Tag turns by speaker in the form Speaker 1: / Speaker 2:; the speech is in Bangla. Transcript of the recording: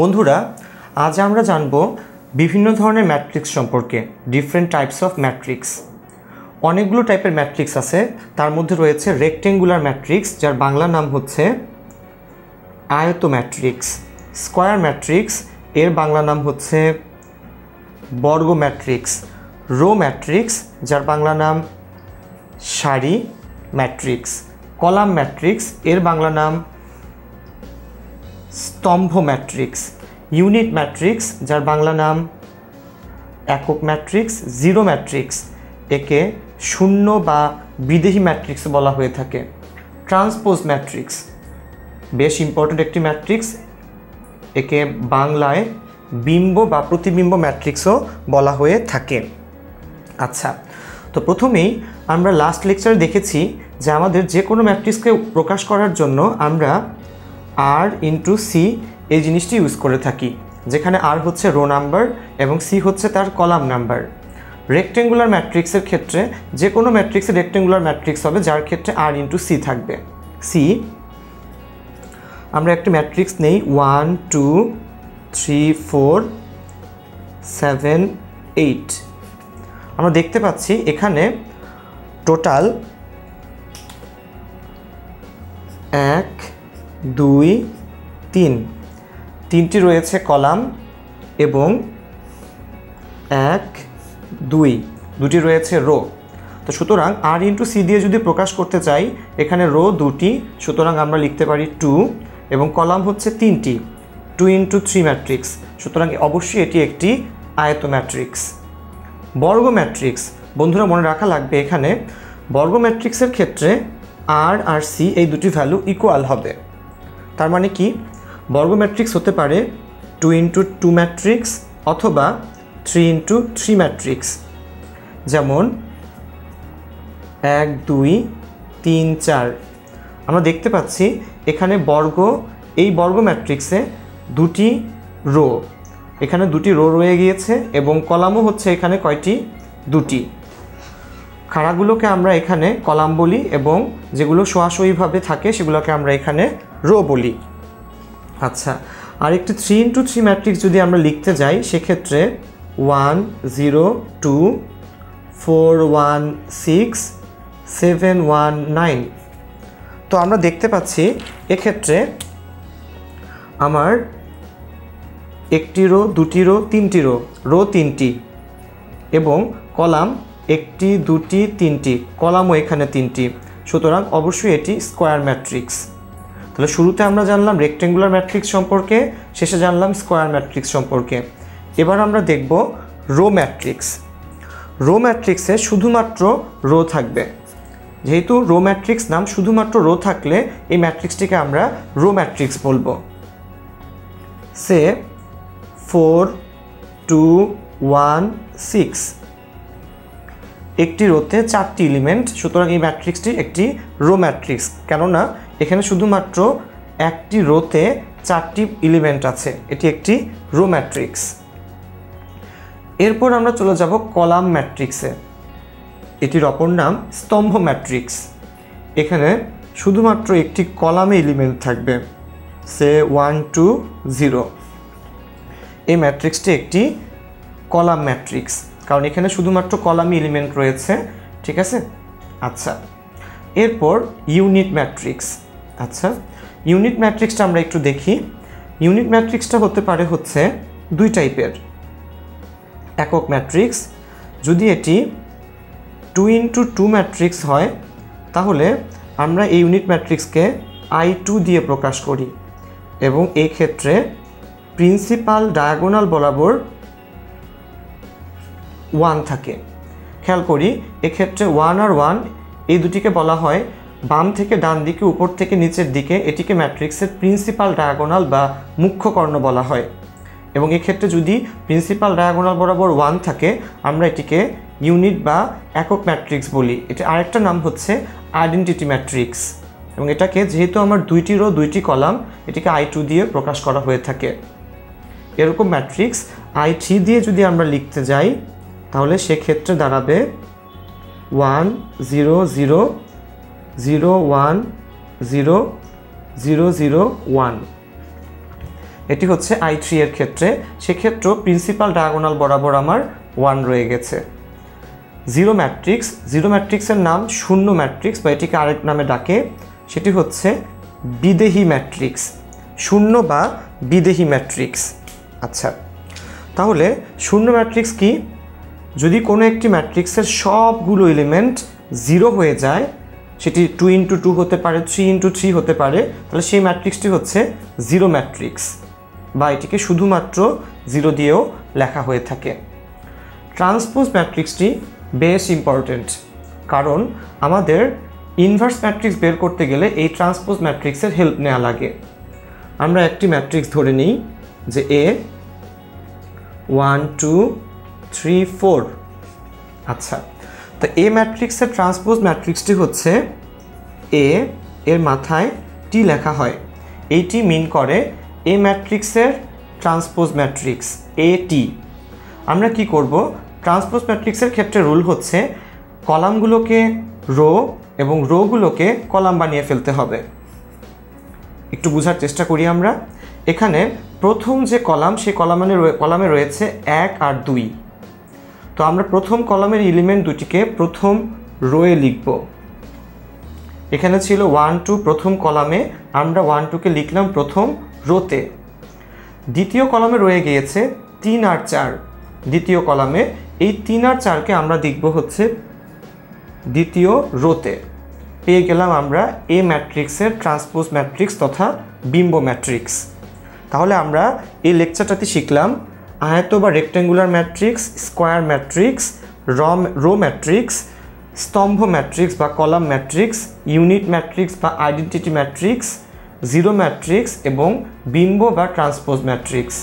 Speaker 1: বন্ধুরা, আজ আমরা জানব বিভিন্ন ধরনের ম্যাট্রিক্স সম্পর্কে ডিফারেন্ট টাইপস অফ ম্যাট্রিক্স অনেকগুলো টাইপের ম্যাট্রিক্স আছে, তার মধ্যে রয়েছে রেক্টেঙ্গুলার ম্যাট্রিক্স যার বাংলা নাম হচ্ছে আয়ত ম্যাট্রিক্স স্কোয়ার ম্যাট্রিক্স এর বাংলা নাম হচ্ছে বর্গ ম্যাট্রিক্স রো ম্যাট্রিক্স যার বাংলা নাম সারি ম্যাট্রিক্স কলাম ম্যাট্রিক্স এর বাংলা নাম স্তম্ভ ম্যাট্রিক্স, ইউনিট ম্যাট্রিক্স, যার বাংলা নাম একক ম্যাট্রিক্স, জিরো ম্যাট্রিক্স, একে শূন্য বা বিদেহী ম্যাট্রিক্স বলা হয়ে থাকে। ট্রান্সপোজ ম্যাট্রিক্স, বেশ ইম্পর্ট্যান্ট একটি ম্যাট্রিক্স, একে বাংলায় বিম্ব বা প্রতিবিম্ব ম্যাট্রিক্সও বলা হয়ে থাকে। আচ্ছা তো প্রথমেই আমরা লাস্ট লেকচারে দেখেছি যে আমাদের যে কোনো ম্যাট্রিক্সকে প্রকাশ করার জন্য আমরা আর ইন্টু সি এই জিনিসটি ইউজ করে থাকি, যেখানে আর হচ্ছে রো নাম্বার এবং সি হচ্ছে তার কলাম নাম্বার রেক্টেঙ্গুলার ম্যাট্রিক্সের ক্ষেত্রে যে কোনো ম্যাট্রিক্সে রেক্টেঙ্গুলার ম্যাট্রিক্স হবে, যার ক্ষেত্রে আর ইন্টু সি থাকবে। সি আমরা একটা ম্যাট্রিক্স নেই one two three four seven eight আমরা দেখতে পাচ্ছি এখানে টোটাল এক দুই, তিন। তিনটি রয়েছে কলাম এবং এক, দুই। দুটি রয়েছে রো। তো সুতরাং আর ইন্টু সি দিয়ে যদি প্রকাশ করতে চাই, এখানে রো দুটি, সুতরাং আমরা লিখতে পারি টু এবং কলাম হচ্ছে তিনটি, টু ইন্টু থ্রি ম্যাট্রিক্স। সুতরাং অবশ্যই এটি একটি আয়ত ম্যাট্রিক্স বর্গ ম্যাট্রিক্স বন্ধুরা, মনে রাখা লাগবে এখানে বর্গ ম্যাট্রিক্সের ক্ষেত্রে আর আর সি এই দুটি ভ্যালু ইকুয়াল হবে। তার মানে কি? বর্গ ম্যাট্রিক্স হতে পারে টু ইন্টু টু ম্যাট্রিক্স অথবা থ্রি ইন্টু থ্রি ম্যাট্রিক্স। যেমন এক, দুই, তিন, চার। আমরা দেখতে পাচ্ছি এখানে বর্গ, এই বর্গ ম্যাট্রিক্সে দুটি রো। এখানে দুটি রো রয়ে গিয়েছে এবং কলামও হচ্ছে এখানে কয়টি? দুটি। খাড়াগুলোকে আমরা এখানে কলাম বলি এবং যেগুলো সোয়াশইভাবে থাকে সেগুলোকে আমরা এখানে রো বলি। আচ্ছা আর একটি থ্রি ইন্টু থ্রি ম্যাট্রিক্স যদি আমরা লিখতে যাই, সেক্ষেত্রে one zero two four one six seven one nine তো আমরা দেখতে পাচ্ছি এক্ষেত্রে আমার একটি রো, দুটি রো, তিনটি রো রো তিনটি এবং কলাম একটি, দুটি, তিনটি, কলামও এখানে তিনটি। সুতরাং অবশ্যই এটি স্কোয়ার ম্যাট্রিক্স। তাহলে শুরুতে আমরা জানলাম রেক্টেঙ্গুলার ম্যাট্রিক্স সম্পর্কে, শেষে জানলাম স্কোয়ার ম্যাট্রিক্স সম্পর্কে। এবার আমরা দেখব রো ম্যাট্রিক্স। রো ম্যাট্রিক্সে শুধুমাত্র রো থাকবে। যেহেতু রো ম্যাট্রিক্স নাম শুধুমাত্র রো থাকলে এই ম্যাট্রিক্সটিকে আমরা রো ম্যাট্রিক্স বলব। সে ফোর, টু, ওয়ান, সিক্স একটি রোতে চারটি এলিমেন্ট সুতরাং এই ম্যাট্রিক্সটি একটি রো ম্যাট্রিক্স কেননা, এখানে শুধুমাত্র একটি রোতে চারটি এলিমেন্ট আছে, এটি একটি রো ম্যাট্রিক্স এরপর আমরা চলে যাব কলাম ম্যাট্রিক্সে এটির অপর নাম স্তম্ভ ম্যাট্রিক্স এখানে শুধুমাত্র একটি কলামে এলিমেন্ট থাকবে সে ওয়ান টু জিরো এই ম্যাট্রিক্সটি একটি কলাম ম্যাট্রিক্স কারণ এখানে শুধুমাত্র কলামি এলিমেন্ট রয়েছে, ঠিক আছে? আচ্ছা এরপর ইউনিট ম্যাট্রিক্স আচ্ছা ইউনিট ম্যাট্রিক্সটা আমরা একটু দেখি। ইউনিট ম্যাট্রিক্সটা হতে পারে হচ্ছে দুই টাইপের একক ম্যাট্রিক্স যদি এটি টু ইন্টু টু ম্যাট্রিক্স হয়, তাহলে আমরা এই ইউনিট ম্যাট্রিক্সকে আই টু দিয়ে প্রকাশ করি এবং এই ক্ষেত্রে প্রিন্সিপাল ডায়াগোনাল বরাবর ওয়ান থাকে। খেয়াল করি, এক্ষেত্রে ওয়ান আর ওয়ান এই দুটিকে বলা হয় বাম থেকে ডান দিকে, উপর থেকে নিচের দিকে। এটিকে ম্যাট্রিক্সের প্রিন্সিপাল ডায়াগোনাল বা মুখ্য কর্ণ বলা হয়। এবং এক্ষেত্রে যদি প্রিন্সিপাল ডায়াগোনাল বরাবর ওয়ান থাকে, আমরা এটিকে ইউনিট বা একক ম্যাট্রিক্স বলি। এটি আরেকটা নাম হচ্ছে আইডেন্টিটি ম্যাট্রিক্স এবং এটাকে যেহেতু আমার দুইটি রো দুইটি কলাম এটিকে আই টু দিয়ে প্রকাশ করা হয়ে থাকে। এরকম ম্যাট্রিক্স আই থ্রি দিয়ে যদি আমরা লিখতে যাই তাহলে সেক্ষেত্রে দাঁড়াবে one zero zero zero one zero zero zero one. এটি হচ্ছে আই থ্রি এর ক্ষেত্রে। সেক্ষেত্রেও প্রিন্সিপাল ডায়াগোনাল বরাবর আমার ওয়ান রয়ে গেছে। জিরো ম্যাট্রিক্স জিরো ম্যাট্রিক্সের নাম শূন্য ম্যাট্রিক্স বা এটিকে আরেক নামে ডাকে। সেটি হচ্ছে বিদেহী ম্যাট্রিক্স শূন্য বা বিদেহী ম্যাট্রিক্স আচ্ছা তাহলে শূন্য ম্যাট্রিক্স কি? যদি কোনো একটি ম্যাট্রিক্সের সবগুলো এলিমেন্ট জিরো হয়ে যায়, সেটি টু ইন্টু টু হতে পারে থ্রি ইন্টু থ্রি হতে পারে, তাহলে সেই ম্যাট্রিক্সটি হচ্ছে জিরো ম্যাট্রিক্স বা এটিকে শুধুমাত্র জিরো দিয়েও লেখা হয়ে থাকে। ট্রান্সপোজ ম্যাট্রিক্সটি বেশ ইম্পর্ট্যান্ট কারণ আমাদের ইনভার্স ম্যাট্রিক্স বের করতে গেলে এই ট্রান্সপোজ ম্যাট্রিক্সের হেল্প নেওয়া লাগে। আমরা একটি ম্যাট্রিক্স ধরে নিই যে A one two three four আচ্ছা তো এ ম্যাট্রিক্সের ট্রান্সপোজ ম্যাট্রিক্সটি হচ্ছে এ এর মাথায় টি লেখা হয়। এইটি মিন করে এ ম্যাট্রিক্সের ট্রান্সপোজ ম্যাট্রিক্স এ টি আমরা কি করব? ট্রান্সপোজ ম্যাট্রিক্সের ক্ষেত্রে রুল হচ্ছে কলামগুলোকে রো এবং রোগুলোকে কলাম বানিয়ে ফেলতে হবে। একটু বোঝার চেষ্টা করি আমরা। এখানে প্রথম যে কলাম, সেই কলামে কলামে রয়েছে এক আর দুই। তো আমরা প্রথম কলামের এলিমেন্ট দুটিকে প্রথম রোয়ে লিখব। এখানে ছিল ওয়ান টু প্রথম কলামে, আমরা ওয়ান টুকে লিখলাম প্রথম রোতে দ্বিতীয় কলামে রয়ে গিয়েছে তিন আর চার। দ্বিতীয় কলামে এই তিন আর চারকে আমরা দেখব হচ্ছে দ্বিতীয় রোতে পেয়ে গেলাম আমরা এ ম্যাট্রিক্সের ট্রান্সপোজ ম্যাট্রিক্স তথা বিম্ব ম্যাট্রিক্স তাহলে আমরা এই লেকচারটাতে শিখলাম আয়ত বা রেক্টেঙ্গুলার ম্যাট্রিক্স স্কোয়ার ম্যাট্রিক্স রম রো ম্যাট্রিক্স স্তম্ভ ম্যাট্রিক্স বা কলাম ম্যাট্রিক্স ইউনিট ম্যাট্রিক্স বা আইডেন্টিটি ম্যাট্রিক্স জিরো ম্যাট্রিক্স এবং বিম্ব বা ট্রান্সপোজ ম্যাট্রিক্স